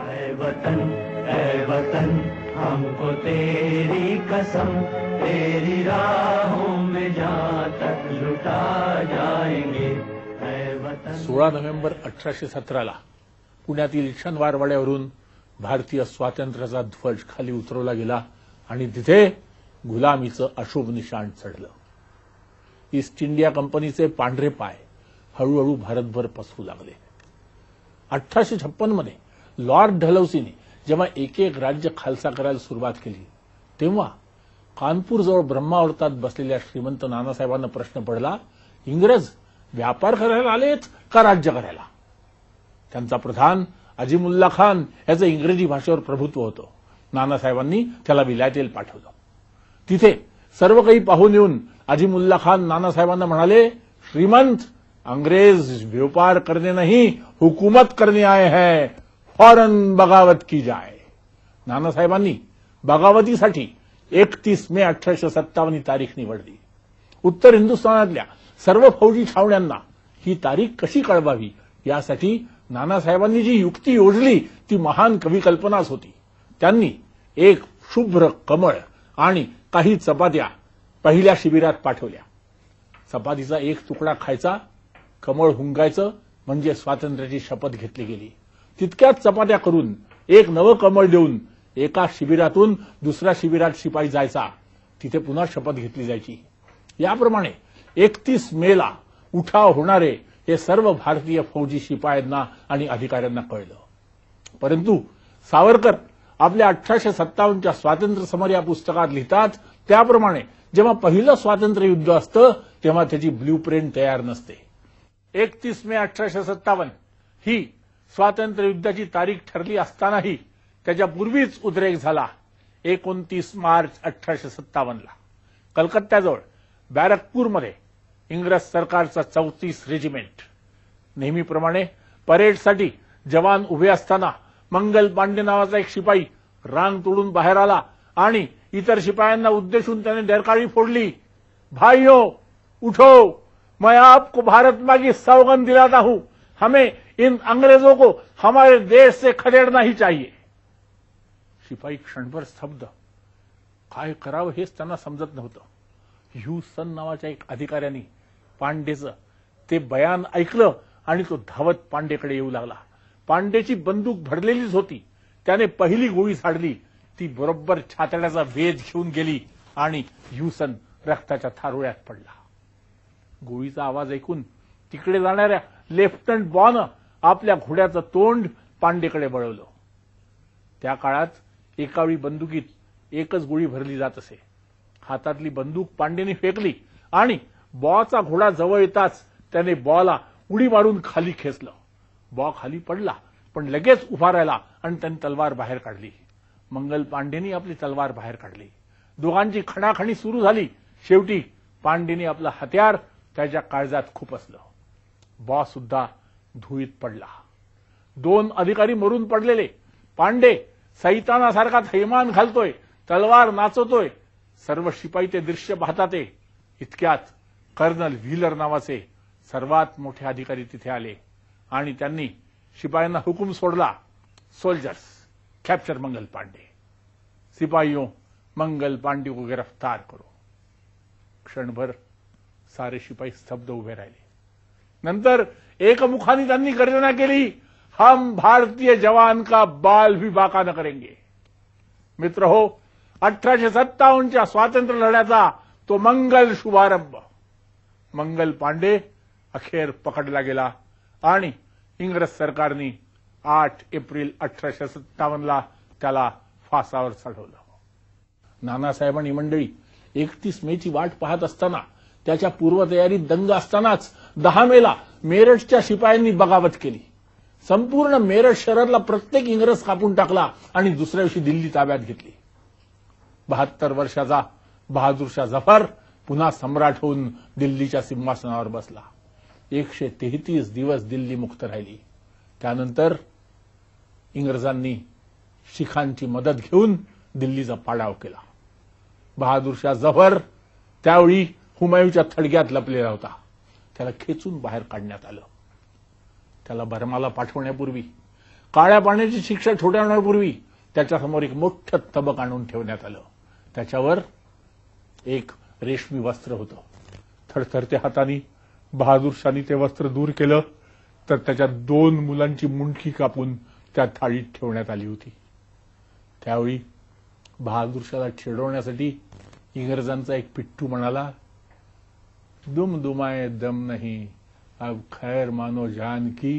ऐ वतन ऐ वतन हमको तेरी कसम तेरी राहों में जहाँ तक लुटा जाएंगे। सोळा नोव्हेंबर अठराशे सतराला पुण्यातील इशनवारवाड्यावरून भारतीय स्वातंत्र्याचा ध्वज खाली उतरवला गेला आणि तिथे गुलामीचं अशुभ निशाण चढलं. ईस्ट इंडिया कंपनीचे पांढरे पाय हळूहळू भारतभर पसरू लागले. अठराशे छप्पनमध्ये लॉर्ड ढलौसीने जेव्हा एक एक राज्य खालसा करायला सुरुवात केली तेव्हा कानपूरजवळ ब्रह्मावर्तात बसलेल्या श्रीमंत नानासाहेबांना प्रश्न पडला इंग्रज व्यापार करायला आलेत का राज्य करायला? त्यांचा प्रधान अजिमुल्ला खान याचं इंग्रजी भाषेवर प्रभुत्व होतं. नानासाहेबांनी त्याला विलायतेल पाठवलं. तिथे सर्व काही पाहून येऊन अजिमुल्ला खान नानासाहेबांना म्हणाले श्रीमंत अंग्रेज व्यापार करणे नाही हुकूमत करणे आए हैं. फौरन बगावत की जाए। नानासाहेबांनी बगावतीसाठी एकतीस मे अठराशे सत्तावन्न ही तारीख निवडली. उत्तर हिंदुस्थानातल्या सर्व फौजी छावण्यांना ही तारीख कशी कळवावी यासाठी नानासाहेबांनी जी युक्ती योजली ती महान कवी कल्पनाच होती. त्यांनी एक शुभ्र कमळ आणि काही चपात्या पहिल्या शिबिरात पाठवल्या. चपातीचा एक तुकडा खायचा कमळ हुंगायचं म्हणजे स्वातंत्र्याची शपथ घेतली गेली. तितक्याच चपात्या करून एक नवं कमळ देऊन एका शिबिरातून दुसऱ्या शिबिरात शिपाई जायचा. तिथे पुन्हा शपथ घेतली जायची. याप्रमाणे एकतीस मेला उठाव होणारे हे सर्व भारतीय फौजी शिपायांना आणि अधिकाऱ्यांना कळलं. परंतु सावरकर आपल्या अठराशे सत्तावन्नच्या स्वातंत्र्य समर या पुस्तकात लिहितात त्याप्रमाणे जेव्हा पहिलं स्वातंत्र्य युद्ध असतं तेव्हा त्याची ब्ल्यू प्रिंट तयार नसते. एकतीस मे अठराशे सत्तावन्न ही स्वातंत्र्य युद्धाची तारीख ठरली असतानाही त्याच्यापूर्वीच उद्रेक झाला एकोणतीस मार्च अठराशे सत्तावन्नला कलकत्त्याजवळ बॅरकपूरमध्ये इंग्रज सरकारचा चौतीस रेजिमेंट. नेहमीप्रमाणे परेडसाठी जवान उभे असताना मंगल पांडे नावाचा एक शिपाई रांग तोडून बाहेर आला आणि इतर शिपायांना उद्देशून त्याने डरकाळी फोडली. भाइयों हो, उठो मैं आपको भारत मागी सावगन सौगंध दिलाता हूं हमें इन अंग्रेजों को हमारे देश से खदेड़ना ही चाहिए। शिपाई क्षणभर स्तब्ध। काय करावं हेच त्यांना समजत नव्हतं. ह्युसन नावाच्या एक अधिकाऱ्याने पांडेचं ते बयान ऐकलं आणि तो धावत पांडेकडे येऊ लागला. पांडेची बंदूक भरलेलीच होती. त्याने पहिली गोळी झाडली. ती बरोबर छातड्याचा वेध घेऊन गेली आणि ह्युसन रक्ताच्या थारोळ्यात पडला. गोळीचा आवाज ऐकून तिकडे जाणाऱ्या लेफ्टनंट बॉनं आपल्या घोड्याचं तोंड पांडेकडे वळवलं त्या काळात एकावेळी बंदुकीत एकच गोळी भरली जात असे. हातातली बंदूक पांडेने फेकली आणि बॉचा घोडा जवळ येताच त्याने बॉला उडी मारून खाली खेचलं. बॉ खाली पडला पण लगेच उभा राहिला आणि त्याने तलवार बाहेर काढली. मंगल पांडेनी आपली तलवार बाहेर काढली. दोघांची खणाखणी सुरू झाली. शेवटी पांडेने आपलं हत्यार त्याच्या काळजात खुपसलं बॉ सुद्धा धुईत पडला. दोन अधिकारी मरून पडलेले. पांडे सैतानासारखा थैमान घालतोय तलवार नाचवतोय. सर्व शिपाई ते दृश्य पाहताते इतक्यात कर्नल व्हीलर नावाचे सर्वात मोठे अधिकारी तिथे आले आणि त्यांनी शिपायांना हुकूम सोडला. Soldiers capture Mangal Pandey. सिपाहियों मंगल पांडे को गिरफ्तार करो. क्षणभर सारे शिपाई स्तब्ध उभे राहिले. नंतर एकमुखाने त्यांनी गर्जना केली हम भारतीय जवान का बाल भी बाका न करेंगे. मित्र हो अठराशे सत्तावन्नच्या स्वातंत्र्य लढ्याचा तो मंगल शुभारंभ. मंगल पांडे अखेर पकडला गेला आणि इंग्रज सरकारने आठ एप्रिल अठराशे सत्तावन्नला त्याला फासावर चढवलं. नानासाहेबांनी मंडळी एकतीस मेची वाट पाहत असताना त्याच्या पूर्वतयारीत दंग असतानाच दहा मेला मेरठच्या शिपायांनी बगावत केली. संपूर्ण मेरठ शहरातला प्रत्येक इंग्रज कापून टाकला आणि दुसऱ्या दिवशी दिल्ली ताब्यात घेतली. बहात्तर वर्षाचा बहादूरशाह जफर पुन्हा सम्राट होऊन दिल्लीच्या सिंहासनावर बसला. एकशे तेहतीस दिवस दिल्ली मुक्त राहिली. त्यानंतर इंग्रजांनी शिखांची मदत घेऊन दिल्लीचा पाडाव केला. बहादूरशाह जफर त्यावेळी हुमायूच्या थडग्यात लपलेला होता. त्याला खेचून बाहेर काढण्यात आलं. त्याला बर्माला पाठवण्यापूर्वी काळ्या पाण्याची शिक्षा ठोठावण्यापूर्वी त्याच्यासमोर एक मोठं तबक आणून ठेवण्यात आलं. त्याच्यावर एक रेशमी वस्त्र होतं. थरथरत्या हाताने बहादूरशानी ते वस्त्र दूर केलं तर त्याच्या दोन मुलांची मुंडकी कापून त्या थाळीत ठेवण्यात आली होती. त्यावेळी बहादूरशाला छेडवण्यासाठी इंग्रजांचा एक पिट्टू म्हणाला दुम दुमाए दम नहीं। अब खैर मानो जान की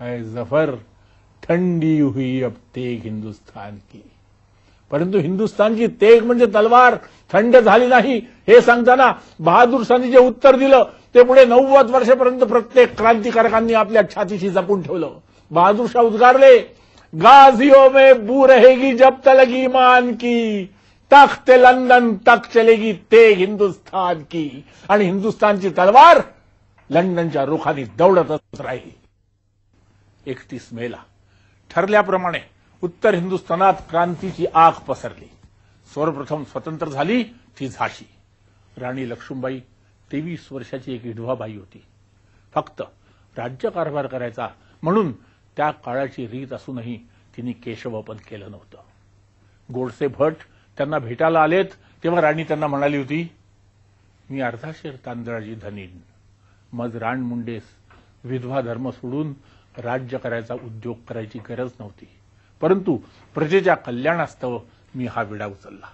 है जफर थंडी हुई अब तेग हिंदुस्तान की। परंतु हिंदुस्थानची तेग म्हणजे तलवार थंड झाली नाही हे सांगताना बहादूर शाहनी जे उत्तर दिलं ते पुढे नव्वद वर्षापर्यंत प्रत्येक क्रांतिकारकांनी आपल्या छातीशी जपून ठेवलं. बहादूर शाह उद्गारले गाझियो में बू रहेगी जब तलगी मान की तख्त लंदन तक चलेगी तेग हिंदुस्थान की. आणि हिंदुस्थानची तलवार लंडनच्या रुखाने दौडतच राहील. एकतीस मेला. ठरल्याप्रमाणे उत्तर हिंदुस्थानात क्रांतीची आग पसरली. सर्वप्रथम स्वतंत्र झाली ती झाशी. राणी लक्ष्मीबाई तेवीस वर्षाची एक विधवाबाई होती. फक्त राज्यकारभार करायचा म्हणून त्या काळाची रीत असूनही तिने केशवपद केलं नव्हतं. गोडसे भट त्यांना भेटायला आलेत तेव्हा राणी त्यांना म्हणाली होती मी अर्धाशेर तांदळाची धनीन मज राण मुंडेस विधवा धर्म सोडून राज्य करायचा उद्योग करायची गरज नव्हती. परंतु प्रजेच्या कल्याणास्तव मी हा विडा उचलला.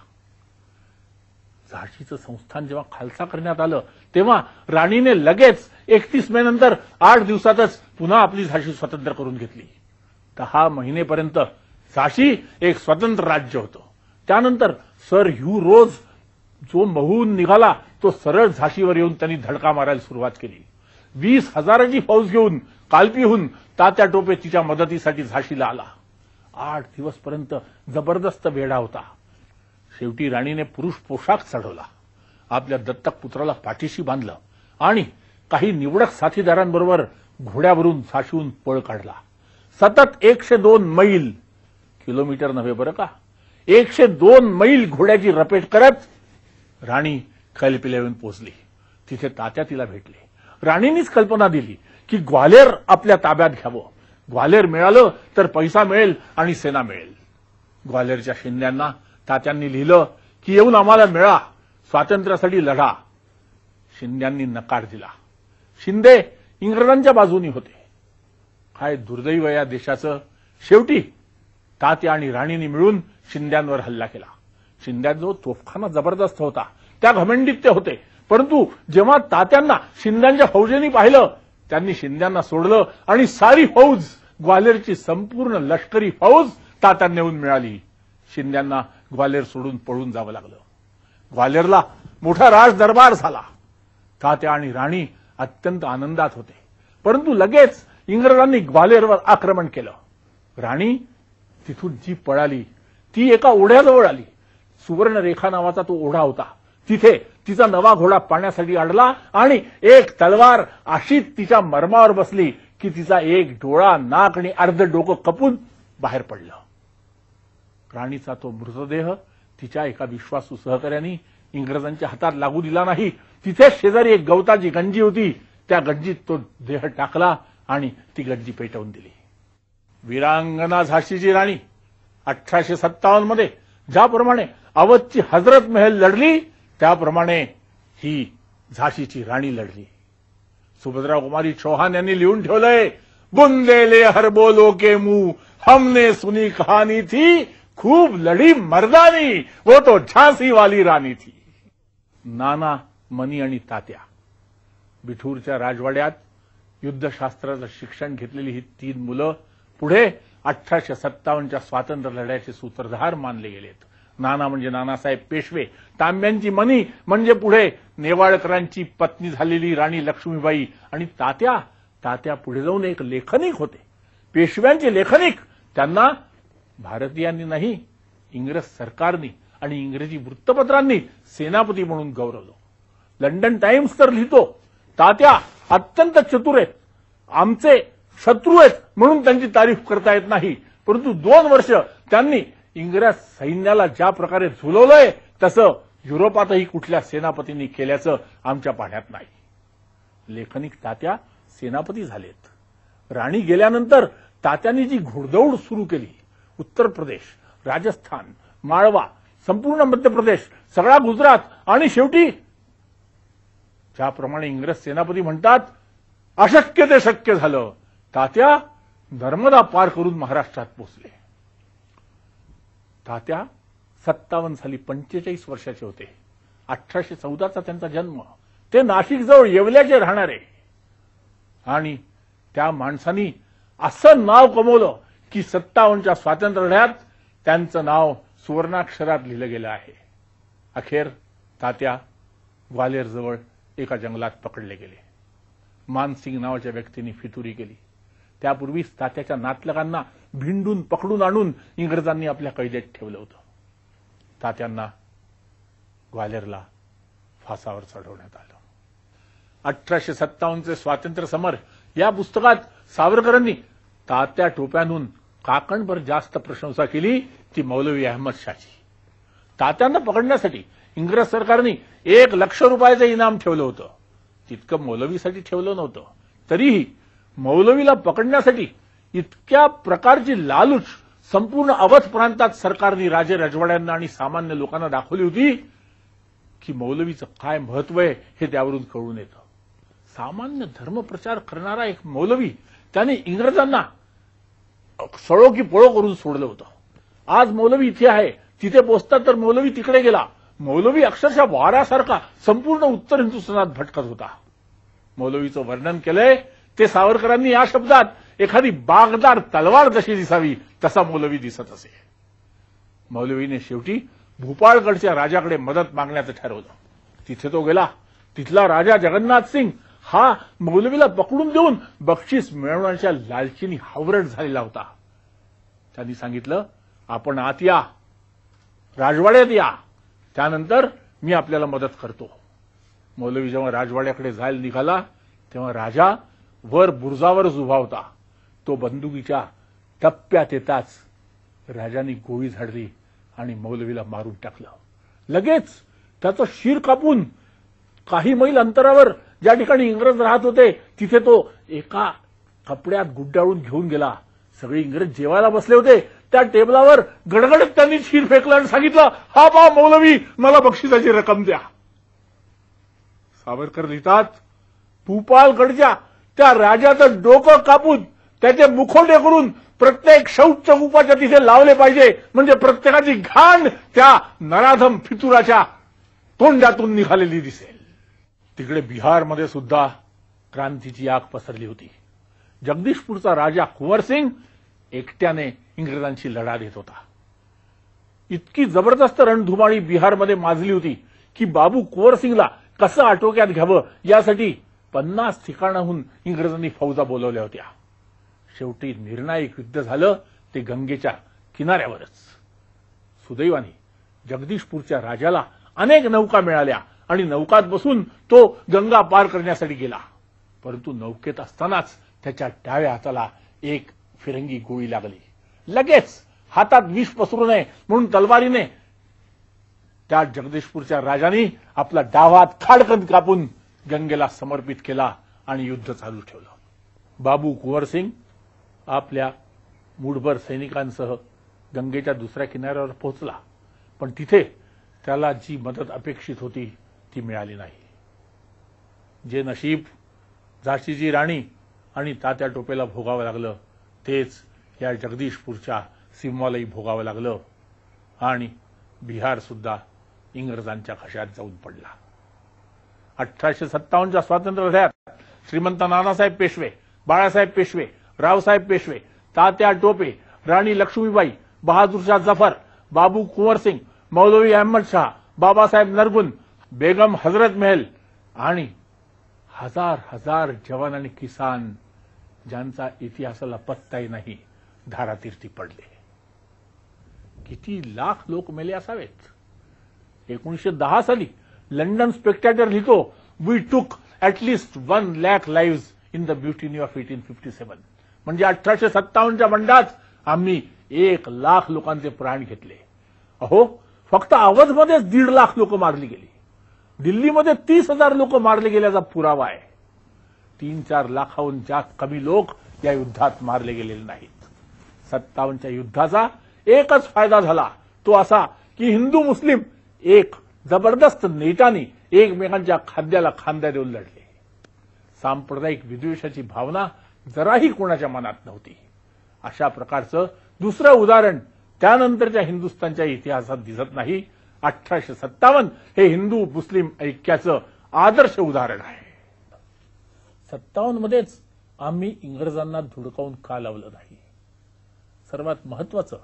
झाशीचं संस्थान जेव्हा खालसा करण्यात आलं तेव्हा राणीने लगेच एकतीस मे नंतर आठ दिवसातच पुन्हा आपली झाशी स्वतंत्र करून घेतली. दहा महिनेपर्यंत झाशी एक स्वतंत्र राज्य होतं. त्यानंतर सर ह्यू रोज जो महून निघाला तो सरळ झाशीवर येऊन त्यांनी धडका मारायला सुरुवात केली. वीस हजाराची फौज घेऊन कालपीहून तात्या टोपे तिच्या मदतीसाठी झाशीला आला. आठ दिवसपर्यंत जबरदस्त वेढा होता. शेवटी राणीने पुरुष पोशाख चढवला. आपल्या दत्तक पुत्राला पाठीशी बांधलं आणि काही निवडक साथीदारांबरोबर घोड्यावरून झाशीहून पळ काढला. सतत एकशे दोन मैल. किलोमीटर नव्हे बरं का? एकशे दोन मैल घोड्याची रपेट करत राणी खलपिल्या येऊन पोचली. तिथे तात्या तिला भेटले. राणीनीच कल्पना दिली की ग्वालेर आपल्या ताब्यात घ्यावं. ग्वालेर मिळालं तर पैसा मिळेल आणि सेना मिळेल. ग्वालेरच्या शिंद्यांना तात्यांनी लिहिलं की येऊन आम्हाला मिळा. स्वातंत्र्यासाठी लढा. शिंद्यांनी नकार दिला. शिंदे इंग्रजांच्या बाजूनी होते. काय दुर्दैव या देशाचं? शेवटी तात्या आणि राणींनी मिळून शिंद्यांवर हल्ला केला. शिंद्यांजवळ तोफखाना जबरदस्त होता. त्या घमंडीत ते होते. परंतु जेव्हा तात्यांना शिंद्यांच्या फौजेनी पाहिलं त्यांनी शिंद्यांना सोडलं आणि सारी फौज ग्वालेरची संपूर्ण लष्करी फौज तात्यांना नेऊन मिळाली. शिंद्यांना ग्वालेर सोडून पळून जावं लागलं. ग्वालेरला मोठा राज दरबार झाला. तात्या आणि राणी अत्यंत आनंदात होते. परंतु लगेच इंग्रजांनी ग्वालेरवर आक्रमण केलं. राणी तिथून जी पळाली ती एका ओढ्याजवळ आली. सुवर्णरेखा नावाचा तो ओढा होता. तिथे तिचा नवा घोडा पाण्यासाठी अडला आणि एक तलवार अशी तिच्या मर्मावर बसली की तिचा एक डोळा नाक आणि अर्ध डोकं कपून बाहेर पडलं. राणीचा तो मृतदेह तिच्या एका विश्वासू सहकार्याने इंग्रजांच्या हातात लागू दिला नाही. तिथेच शेजारी एक गवताची गंजी होती. त्या गंजीत तो देह टाकला आणि ती गंजी पेटवून दिली. वीरांगना झाशीची राणी. अठराशे सत्तावन्नमध्ये ज्याप्रमाणे अवधची हजरत महल लढली त्याप्रमाणे ही झाशीची राणी लढली. सुभद्रा कुमारी चौहान यांनी लिहून ठेवलंय बुंदेले हरबोलो के मुंह हमने सुनी कहानी थी खूप लढी मर्दानी वो तो झासी वाली राणी थी. नाना मनी आणि तात्या. बिठूरच्या राजवाड्यात युद्धशास्त्राचं शिक्षण घेतलेली ही तीन मुलं पुढे अठराशे सत्तावन्नच्या स्वातंत्र्य लढ्याचे सूत्रधार मानले गेलेत. नाना म्हणजे नानासाहेब पेशवे तांब्यांची मनी म्हणजे पुढे नेवाळकरांची पत्नी झालेली राणी लक्ष्मीबाई आणि तात्या तात्या पुढे जाऊन एक लेखनिक होते. पेशव्यांचे लेखनिक त्यांना भारतीयांनी नाही इंग्रज सरकारनी आणि इंग्रजी वृत्तपत्रांनी सेनापती म्हणून गौरवलं. लंडन टाइम्स तर लिहितो तात्या अत्यंत चतुर आहेत. आमचे शत्रू आहेत म्हणून त्यांची तारीफ करता येत नाही. परंतु दोन वर्ष त्यांनी इंग्रज सैन्याला ज्या प्रकारे झुलवलंय तसं युरोपातही कुठल्या सेनापतींनी केल्याचं आमच्या पाण्यात नाही. लेखनिक तात्या सेनापती झालेत. राणी गेल्यानंतर तात्यांनी जी घोडदौड सुरू केली उत्तर प्रदेश राजस्थान माळवा संपूर्ण मध्य प्रदेश सगळा गुजरात आणि शेवटी ज्याप्रमाणे इंग्रज सेनापती म्हणतात अशक्य ते शक्य झालं. तात्या नर्मदा पार करून महाराष्ट्रात पोहोचले. तात्या सत्तावन्न साली पंचेचाळीस वर्षाचे होते. अठराशे चौदाचा त्यांचा जन्म. ते नाशिकजवळ येवल्याचे राहणारे. आणि त्या माणसांनी असं नाव कमवलं की सत्तावन्नच्या स्वातंत्र्य लढ्यात त्यांचं नाव सुवर्णाक्षरात लिहिलं गेलं आहे. अखेर तात्या ग्वालेरजवळ एका जंगलात पकडले गेले. मानसिंग नावाच्या व्यक्तीने फितुरी केली. त्यापूर्वीच तात्याच्या नातलगांना भिंडून पकडून आणून इंग्रजांनी आपल्या कैदेत ठेवलं होतं. तात्यांना ग्वालेरला फासावर चढवण्यात आलं. अठराशे सत्तावन्नचे स्वातंत्र्य समर या पुस्तकात सावरकरांनी तात्या टोप्यांहून काकणभर जास्त प्रशंसा केली ती मौलवी अहमद शाची. तात्यांना पकडण्यासाठी इंग्रज सरकारने एक लक्ष रुपयाचं इनाम ठेवलं होतं. तितकं मौलवीसाठी ठेवलं नव्हतं. तरीही मौलवीला पकडण्यासाठी इतक्या प्रकारची लालूच संपूर्ण अवध प्रांतात सरकारने राजे रजवाड्यांना आणि सामान्य लोकांना दाखवली होती की मौलवीचं काय महत्त्व आहे हे त्यावरून कळून येतं. सामान्य धर्मप्रचार करणारा एक मौलवी त्याने इंग्रजांना सळो की पळो करून सोडलं होतं. आज मौलवी इथे आहे तिथे पोचतात तर मौलवी तिकडे गेला. मौलवी अक्षरशः वाऱ्यासारखा संपूर्ण उत्तर हिंदुस्थानात भटकत होता. मौलवीचं वर्णन केलंय ते सावरकरांनी या शब्दात एखादी बागदार तलवार जशी दिसावी तसा मौलवी दिसत असे. मौलवीने शेवटी भूपाळगडच्या राजाकडे मदत मागण्याचं ठरवलं. तिथे तो गेला. तिथला राजा जगन्नाथ सिंग हा मौलवीला पकडून देऊन बक्षीस मिळवण्याच्या लालचीनी हावरट झालेला होता. त्यांनी सांगितलं आपण आत या. राजवाड्यात या. त्यानंतर मी आपल्याला मदत करतो. मौलवी जेव्हा राजवाड्याकडे जायला निघाला तेव्हा राजा वर बुरजावरच उभा होता. तो बंदुकीच्या टप्प्यात येताच राजाने गोळी झाडली आणि मौलवीला मारून टाकलं. लगेच त्याचं शिर कापून काही मैल अंतरावर ज्या ठिकाणी इंग्रज राहत होते तिथे तो एका कपड्यात गुड्डाळून घेऊन गेला. सगळे इंग्रज जेवायला बसले होते. त्या टेबलावर गडगडत त्यांनी शिर फेकलं आणि सांगितलं हा बा मौलवी मला बक्षिसाची रक्कम द्या. सावरकर लिहितात भूपालगडच्या त्या राजाचं डोकं कापून त्याचे मुखोटे करून प्रत्येक शौच चौपाच्या तिथे लावले पाहिजे. म्हणजे प्रत्येकाची घाण त्या नराधम फितुराच्या तोंडातून निघालेली दिसेल. तिकडे बिहारमध्ये सुद्धा क्रांतीची आग पसरली होती. जगदीशपूरचा राजा कुंवरसिंग एकट्याने इंग्रजांशी लढा देत होता. इतकी जबरदस्त रणधुमाळी बिहारमध्ये माजली होती की बाबू कुंवरसिंगला कसं आटोक्यात घ्यावं यासाठी पन्नास ठिकाणाहून इंग्रजांनी फौजा बोलवल्या होत्या. शेवटी निर्णायक युद्ध झालं ते गंगेच्या किनाऱ्यावरच. सुदैवाने जगदीशपूरच्या राजाला अनेक नौका मिळाल्या आणि नौकात बसून तो गंगा पार करण्यासाठी गेला. परंतु नौकेत असतानाच त्याच्या डाव्या हाताला एक फिरंगी गोळी लागली. लगेच हातात विष पसरू नये म्हणून तलवारीने त्या जगदीशपूरच्या राजाने आपला डावात हात खाडकन कापून गंगेला समर्पित केला आणि युद्ध चालू ठेवलं. बाबू कुंवरसिंग आपल्या मूठभर सैनिकांसह गंगेच्या दुसऱ्या किनाऱ्यावर पोहोचला. पण तिथे त्याला जी मदत अपेक्षित होती ती मिळाली नाही. जे नशीब झाशीची राणी आणि तात्या टोपेला भोगावं लागलं तेच या जगदीशपूरच्या सिंहालाही भोगावं लागलं आणि बिहार सुद्धा इंग्रजांच्या खशात जाऊन पडला. अठराशे सत्तावन्नच्या स्वातंत्र्य लढ्यात श्रीमंत नानासाहेब पेशवे बाळासाहेब पेशवे रावसाहेब पेशवे तात्या टोपे राणी लक्ष्मीबाई बहादूरशाह जफर बाबू कुंवरसिंग मौलवी अहमद शाह बाबासाहेब नरगुन बेगम हजरत महल आणि हजार हजार जवान आणि किसान ज्यांचा इतिहासाला पत्ताही नाही धारातीर्थी पडले. किती लाख लोक मेले असावेत? एकोणीशे दहा साली लंडन स्पेक्टॅटर लिहितो we took at least one lakh live in the mutiny of eighteen fifty seven म्हणजे अठराशे सत्तावन्नच्या बंडात आम्ही एक लाख लोकांचे प्राण घेतले. अहो फक्त अवधमध्येच दीड लाख लोक मारली गेली. दिल्लीमध्ये तीस हजार लोक मारले गेल्याचा पुरावा आहे. तीन चार लाखाहून जास्त कमी लोक या युद्धात मारले गेलेले नाहीत. सत्तावन्नच्या युद्धाचा एकच फायदा झाला. तो असा की हिंदू मुस्लिम एक जबरदस्त नेटाने एकमेकांच्या खाद्याला खांद्या देऊन लढले सांप्रदायिक विद्वेषाची भावना जराही कोणाच्या मनात नव्हती. अशा प्रकारचं दुसरं उदाहरण त्यानंतरच्या हिंदुस्थानच्या इतिहासात दिसत नाही. अठराशे सत्तावन्न हे हिंदू मुस्लिम ऐक्याचं आदर्श उदाहरण आहे. सत्तावन्न मध्येच आम्ही इंग्रजांना धुडकावून का लावलं नाही? सर्वात महत्वाचं.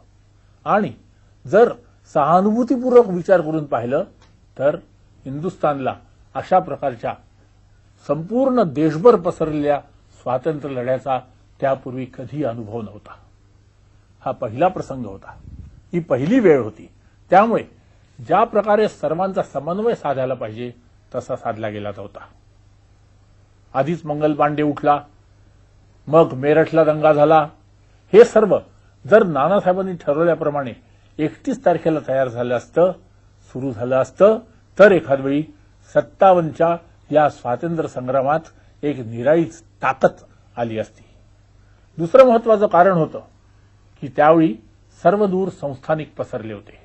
आणि जर सहानुभूतीपूर्वक विचार करून पाहिलं तर हिंदुस्थानला अशा प्रकारच्या संपूर्ण देशभर पसरलेल्या स्वातंत्र्य लढ्याचा त्यापूर्वी कधी अनुभव नव्हता. हा पहिला प्रसंग होता. ही पहिली वेळ होती. त्यामुळे ज्या प्रकारे सर्वांचा समन्वय साधायला पाहिजे तसा साधला गेला होता. आधीच मंगल पांडे उठला मग मेरठला दंगा झाला. हे सर्व जर नानासाहेबांनी ठरवल्याप्रमाणे एकतीस तारखेला तयार झालं असतं सुरू झालं असतं तर एखादवेळी सत्तावन्नच्या या स्वातंत्र्य संग्रामात एक निराळीच ताकद आली असती. दुसरं महत्वाचं कारण होतं की त्यावेळी सर्वदूर संस्थानिक पसरले होते.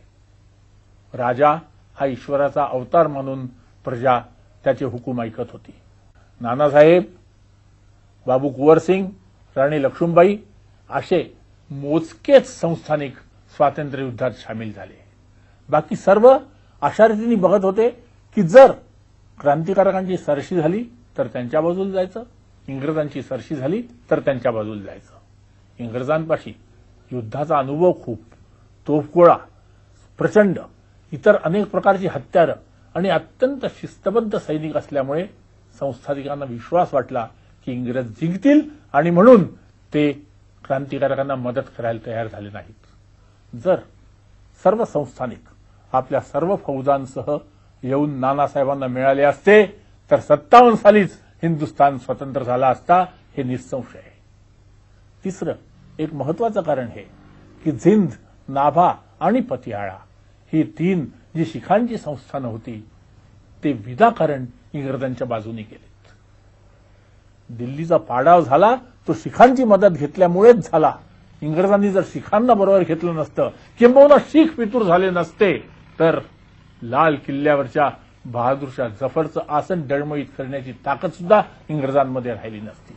राजा हा ईश्वराचा अवतार म्हणून प्रजा त्याचे हुकूम ऐकत होती. नानासाहेब बाबू कुंवरसिंग राणी लक्ष्मीबाई असे मोजकेच संस्थानिक स्वातंत्र्य युद्धात सामील झाले. बाकी सर्व अशा रीतीने बघत होते की जर क्रांतिकारकांची सरशी झाली तर त्यांच्या बाजूला जायचं. इंग्रजांची सरशी झाली तर त्यांच्या बाजूला जायचं. इंग्रजांपाशी युद्धाचा अनुभव खूप तोफगोळा प्रचंड इतर अनेक प्रकारची हत्यारं आणि अत्यंत शिस्तबद्ध सैनिक असल्यामुळे संस्थानिकांना विश्वास वाटला की इंग्रज जिंकतील आणि म्हणून ते क्रांतिकारकांना मदत करायला तयार झाले नाहीत. जर सर्व संस्थानिक आपल्या सर्व फौजांसह येऊन नानासाहेबांना मिळाले असते तर सत्तावन्न सालीच हिंदुस्थान स्वतंत्र झाला असता हे निसंशय आहे. तिसरं एक महत्वाचं कारण हे की झिंद नाभा आणि पतियाळा ही तीन जी शिखांची संस्थानं होती ते विनाकारण इंग्रजांच्या बाजूने गेलेत. दिल्लीचा पाडाव झाला तो शिखांची मदत घेतल्यामुळेच झाला. इंग्रजांनी जर शिखांना बरोबर घेतलं नसतं किंबहुना शीख फितूर झाले नसते तर लाल किल्ल्यावरच्या बहादूरशाह जफरचं आसन डळमळीत करण्याची ताकद सुद्धा इंग्रजांमध्ये राहिली नसती.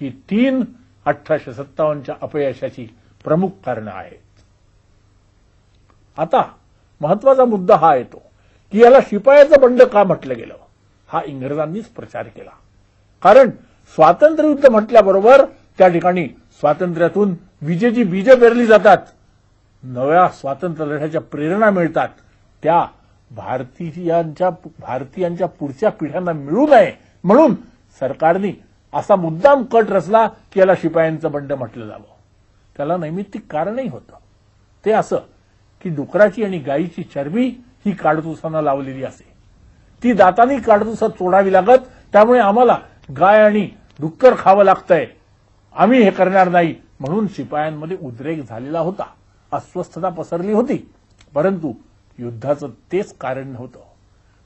ही तीन अठराशे सत्तावन्नच्या अपयशाची प्रमुख कारणं आहेत. आता महत्त्वाचा मुद्दा हा येतो की याला शिपायाचं बंड का म्हटलं गेलं? हा इंग्रजांनीच प्रचार केला. कारण स्वातंत्र्ययुद्ध म्हटल्याबरोबर त्या ठिकाणी स्वातंत्र्यातून विजेची बीजं पेरली जातात. नव्या स्वातंत्र्य लढ्याच्या प्रेरणा मिळतात. त्या भारतीयांच्या भारतीयांच्या पुढच्या पिढ्यांना मिळू नये म्हणून सरकारने असा मुद्दाम कट रचला की याला शिपायांचं बंड म्हटलं जावं. त्याला नैमित्तिक कारणही होतं. ते असं की डुकराची आणि गायीची चरबी ही काडतुसांना लावलेली असे. ती दातानी काडतुसात चोडावी लागत त्यामुळे आम्हाला गाय आणि डुक्कर खावं लागतंय. आम्ही हे करणार नाही म्हणून शिपायांमध्ये उद्रेक झालेला होता. अस्वस्थता पसरली होती. परंतु युद्धाचं तेच कारण नव्हतं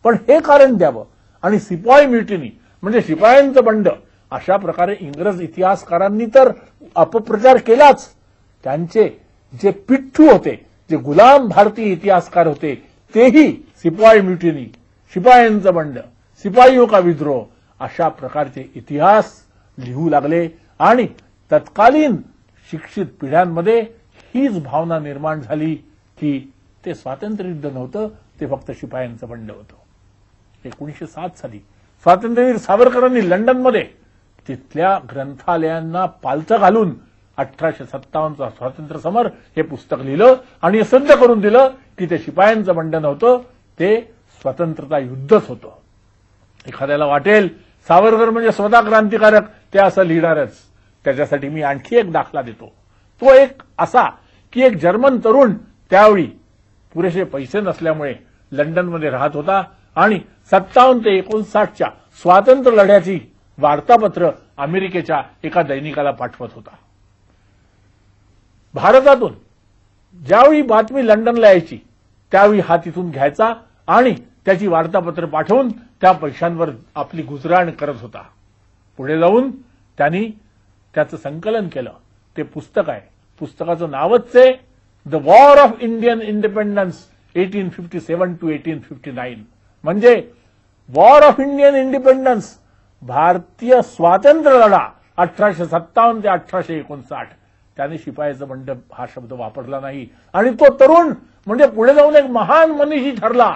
पण हे कारण द्यावं. आणि सिपाई म्युटिनी म्हणजे शिपायांचं बंड अशा प्रकारे इंग्रज इतिहासकारांनी तर अपप्रचार केलाच. त्यांचे जे पिठ्ठू होते जे गुलाम भारतीय इतिहासकार होते तेही सिपाई म्युटिनी शिपायांचं बंड सिपाईयों का विद्रोह अशा प्रकारचे इतिहास लिहू लागले. आणि तत्कालीन शिक्षित पिढ्यांमध्ये हीच भावना निर्माण झाली की ते स्वातंत्र्य युद्ध नव्हतं ते फक्त शिपायांचं बंड होतं. एकोणीशे सात साली स्वातंत्र्यवीर सावरकरांनी लंडनमध्ये तिथल्या ग्रंथालयांना पालथं घालून अठराशे सत्तावन्नचा स्वातंत्र्य समर हे पुस्तक लिहिलं आणि हे सिद्ध करून दिलं की ते शिपायांचं बंड नव्हतं ते स्वतंत्रता युद्धच होतं. एखाद्याला वाटेल सावरकर म्हणजे स्वतः क्रांतिकारक ते असं लिहिणारच. त्याच्यासाठी मी आणखी एक दाखला देतो. तो एक असा की एक जर्मन तरुण त्यावेळी पुरेसे पैसे नसल्यामुळे लंडनमध्ये राहत होता आणि सत्तावन्न ते एकोणसाठच्या स्वातंत्र्य लढ्याची वार्तापत्र अमेरिकेच्या एका दैनिकाला पाठवत होता. भारतातून ज्यावेळी बातमी लंडनला यायची त्यावेळी हा तिथून घ्यायचा आणि त्याची वार्तापत्र पाठवून त्या पैशांवर आपली गुजराण करत होता. पुढे जाऊन त्यांनी त्याचं संकलन केलं. ते पुस्तक आहे. पुस्तकाचं नावच आहे the war of Indian independence eighteen fifty seven to eighteen fifty nine म्हणजे वॉर ऑफ इंडियन इंडिपेंडन्स भारतीय स्वातंत्र्य लढा अठराशे सत्तावन्न ते अठराशे एकोणसाठ. त्याने शिपायाचं बंड हा शब्द वापरला नाही. आणि तो तरुण म्हणजे पुढे जाऊन एक महान मनीषी ठरला.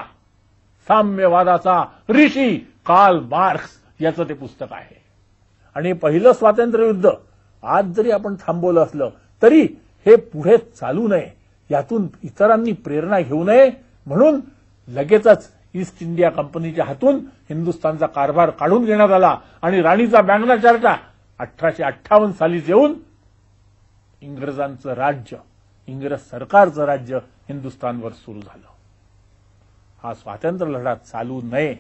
साम्यवादाचा ऋषी काल मार्क्स याचं ते पुस्तक आहे. आणि पहिलं स्वातंत्र्य युद्ध आज जरी आपण थांबवलं असलं तरी हे पुढे चालू नये. यातून इतरांनी प्रेरणा घेऊ नये म्हणून लगेचच ईस्ट इंडिया कंपनीच्या हातून हिंदुस्थानचा कारभार काढून घेण्यात आला आणि राणीचा बँगला चार्टा अठराशे अठ्ठावन्न सालीच येऊन इंग्रजांचं राज्य इंग्रज सरकारचं राज्य हिंदुस्थानवर सुरू झालं. हा स्वातंत्र्य लढा चालू नये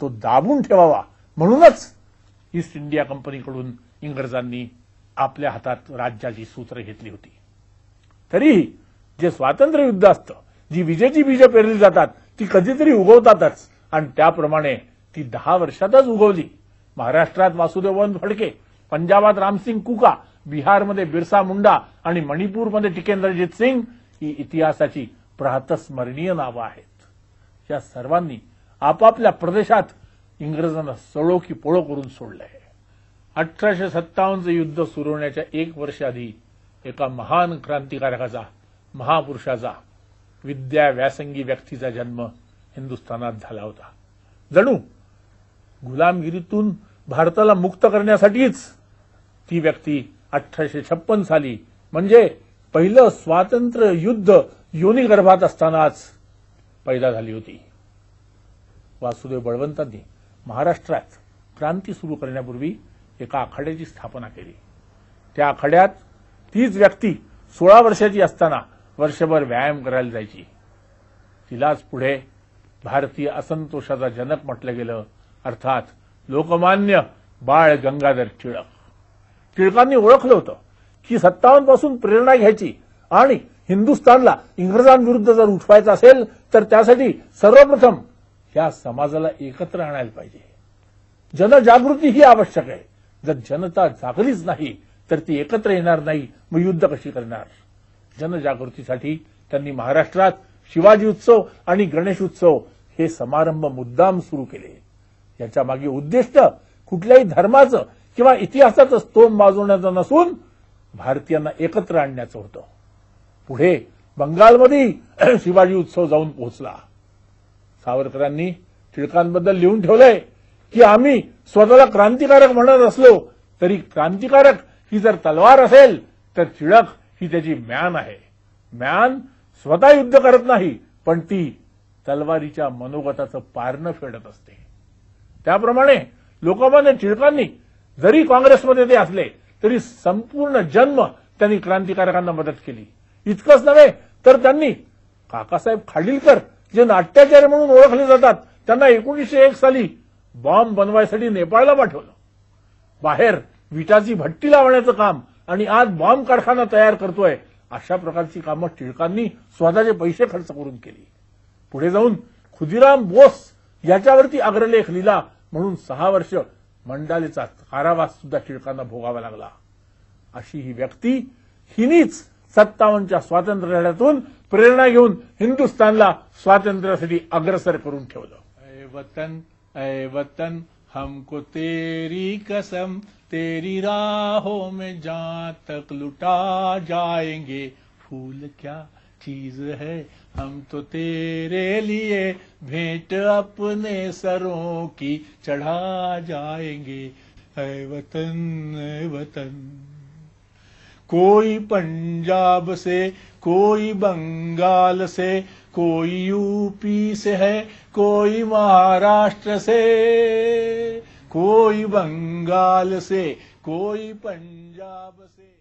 तो दाबून ठेवावा म्हणूनच ईस्ट इंडिया कंपनीकडून इंग्रजांनी आपल्या हातात राज्याची सूत्र घेतली होती. तरीही जे स्वातंत्र्य युद्ध असतं जी विजेची बीजं पेरली जातात ती कधीतरी उगवतातच. आणि त्याप्रमाणे ती दहा वर्षातच उगवली. महाराष्ट्रात वासुदेवन फडके पंजाबात रामसिंग कुका बिहारमध्ये बिरसा मुंडा आणि मणिपूरमध्ये टिकेंद्रजीत सिंग ही इतिहासाची प्रातस्मरणीय नावं आहेत. या सर्वांनी आपापल्या प्रदेशात इंग्रजांना सळो की पोळो करून सोडलंय. अठराशे सत्तावन्नचं युद्ध सुरू होण्याच्या एक वर्ष आधी एका महान क्रांतिकारकाचा महापुरुषाचा विद्या व्यासंगी व्यक्तीचा जन्म हिंदुस्थानात झाला होता. जणू गुलामगिरीतून भारताला मुक्त करण्यासाठीच ती व्यक्ती अठराशे छप्पन साली म्हणजे पहिलं स्वातंत्र्य युद्ध योनी गर्भात असतानाच पैदा झाली होती. वासुदेव बळवंतांनी महाराष्ट्रात क्रांती सुरू करण्यापूर्वी एका आखाड्याची स्थापना केली. त्या आखाड्यात तीच व्यक्ती सोळा वर्षाची असताना वर्षभर व्यायाम करायला जायची. तिलाच पुढे भारतीय असंतोषाचा जनक म्हटलं गेलं. अर्थात लोकमान्य बाळ गंगाधर टिळक. टिळकांनी ओळखलं होतं की सत्तावन्नपासून प्रेरणा घ्यायची आणि हिंदुस्थानला इंग्रजांविरुद्ध जर उठवायचं असेल तर त्यासाठी सर्वप्रथम या समाजाला एकत्र आणायला पाहिजे. जनजागृती ही आवश्यक आहे. जर जनता जागलीच नाही तर ती एकत्र येणार नाही मग युद्ध कशी करणार? जनजागृतीसाठी त्यांनी महाराष्ट्रात शिवाजी उत्सव आणि गणेश उत्सव हे समारंभ मुद्दाम सुरू केले. याच्या मागे उद्दिष्ट कुठल्याही धर्माचं किंवा इतिहासाचं स्तोम वाजवण्याचं नसून भारतीयांना एकत्र आणण्याचं होतं. पुढे बंगालमध्ये शिवाजी उत्सव जाऊन पोहोचला. सावरकरांनी टिळकांबद्दल लिहून ठेवलंय की आम्ही स्वतःला क्रांतिकारक म्हणत असलो तरी क्रांतिकारक ही जर तलवार असेल तर टिळक ही त्याची म्यान आहे. म्यान स्वतः युद्ध करत नाही पण ती तलवारीच्या मनोगताचं पारणं फेडत असते. त्याप्रमाणे लोकमान्य टिळकांनी जरी काँग्रेसमध्ये ते असले तरी संपूर्ण जन्म त्यांनी क्रांतिकारकांना मदत केली. इतकंच नव्हे तर त्यांनी काकासाहेब खाडीलकर जे नाट्याचार्य म्हणून ओळखले जातात त्यांना एकोणीसशे एक साली बॉम्ब बनवायसाठी नेपाळला पाठवलं. बाहेर विटाची भट्टी लावण्याचं काम आणि आज बॉम्ब कारखाना तयार करतोय. अशा प्रकारची कामं टिळकांनी स्वतःचे पैसे खर्च करून केली. पुढे जाऊन खुदिराम बोस याच्यावरती अग्रलेख लिहिला म्हणून सहा वर्ष मंडालेचा कारावास सुद्धा टिळकांना भोगावा लागला. अशी ही व्यक्ती हिनीच सत्तावन्नच्या स्वातंत्र्य लढ्यातून प्रेरणा घेऊन हिंदुस्थानला स्वातंत्र्यासाठी अग्रसर करून ठेवलं. वतन ऐ वतन हमको तेरी कसम, तेरी राहों में जहाँ तक लुटा जाएँगे। फूल क्या चीज़ है? हम तो तेरे लिए भेंट अपने सरों की चढ़ा जाएँगे। ऐ वतन ऐ वतन। कोई पंजाब से, कोई बंगाल से कोई यूपी से है कोई महाराष्ट्र से कोई बंगाल से कोई पंजाब से।